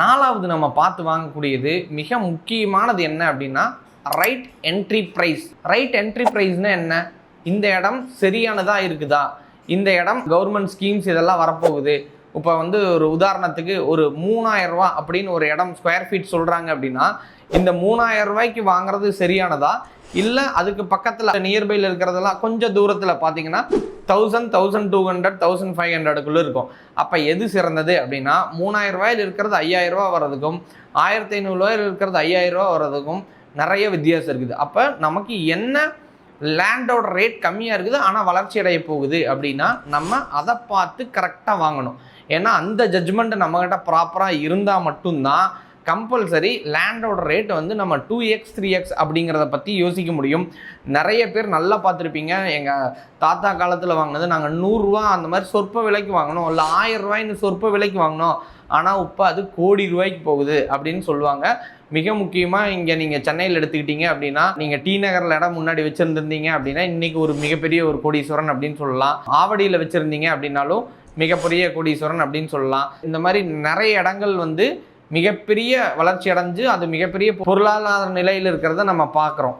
நாலாவது நம்ம பார்த்து வாங்கக்கூடியது மிக முக்கியமானது என்ன அப்படின்னா right entry price right entry ப்ரைஸ்னா என்ன? இந்த இடம் சரியானதாக இருக்குதா? இந்த இடம் கவர்மெண்ட் ஸ்கீம்ஸ் இதெல்லாம் வரப்போகுது. இப்போ வந்து ஒரு உதாரணத்துக்கு ஒரு மூணாயிரம் ரூபா அப்படின்னு ஒரு இடம் ஸ்கொயர் ஃபீட் சொல்கிறாங்க அப்படின்னா இந்த மூணாயிரம் ரூபாய்க்கு வாங்குறது சரியானதா? இல்லை அதுக்கு பக்கத்தில் நியர்பையில் இருக்கிறதெல்லாம் கொஞ்சம் தூரத்தில் பார்த்தீங்கன்னா thousand thousand two hundred thousand five ஹண்ட்ரடுக்குள்ளே இருக்கும். அப்போ எது சிறந்தது அப்படின்னா மூணாயிரம் ரூபாயில் இருக்கிறது ஐயாயிரம் ரூபா வர்றதுக்கும் ஆயிரத்தி ஐநூறுரூவாயில் இருக்கிறது ஐயாயிரம் ரூபா வர்றதுக்கும் நிறைய வித்தியாசம் இருக்குது. அப்போ நமக்கு என்ன லேண்டோட ரேட் கம்மியாக இருக்குது ஆனால் வளர்ச்சி அடைய போகுது அப்படின்னா நம்ம அதை பார்த்து கரெக்டாக வாங்கணும். ஏன்னா அந்த ஜட்ஜ்மெண்ட்டு நம்மக்கிட்ட ப்ராப்பராக இருந்தால் மட்டும்தான் கம்பல்சரி லேண்டோட ரேட் வந்து நம்ம டூ எக்ஸ் த்ரீ எக்ஸ் அப்படிங்கிறத பற்றி யோசிக்க முடியும். நிறைய பேர் நல்லா பார்த்துருப்பீங்க. எங்கள் தாத்தா காலத்தில் வாங்கினது நாங்கள் நூறுரூவா அந்த மாதிரி சொற்ப விலைக்கு வாங்கினோம். இல்லை ஆயிரம் ரூபாய்னு சொற்ப விலைக்கு வாங்கினோம். ஆனால் இப்போ அது கோடி ரூபாய்க்கு போகுது அப்படின்னு சொல்லுவாங்க. மிக முக்கியமாக இங்கே நீங்கள் சென்னையில் எடுத்துக்கிட்டீங்க அப்படின்னா நீங்கள் டி நகரில் இடம் முன்னாடி வச்சுருந்துருந்தீங்க அப்படின்னா இன்றைக்கி ஒரு மிகப்பெரிய ஒரு கோடீஸ்வரன் அப்படின்னு சொல்லலாம். ஆவடியில் வச்சுருந்தீங்க அப்படின்னாலும் மிகப்பெரிய கோடீஸ்வரன் அப்படின்னு சொல்லலாம். இந்த மாதிரி நிறைய இடங்கள் வந்து மிகப்பெரிய வளர்ச்சி அடைஞ்சு அது மிகப்பெரிய பொருளாதார நிலையில் இருக்கிறத நம்ம பார்க்குறோம்.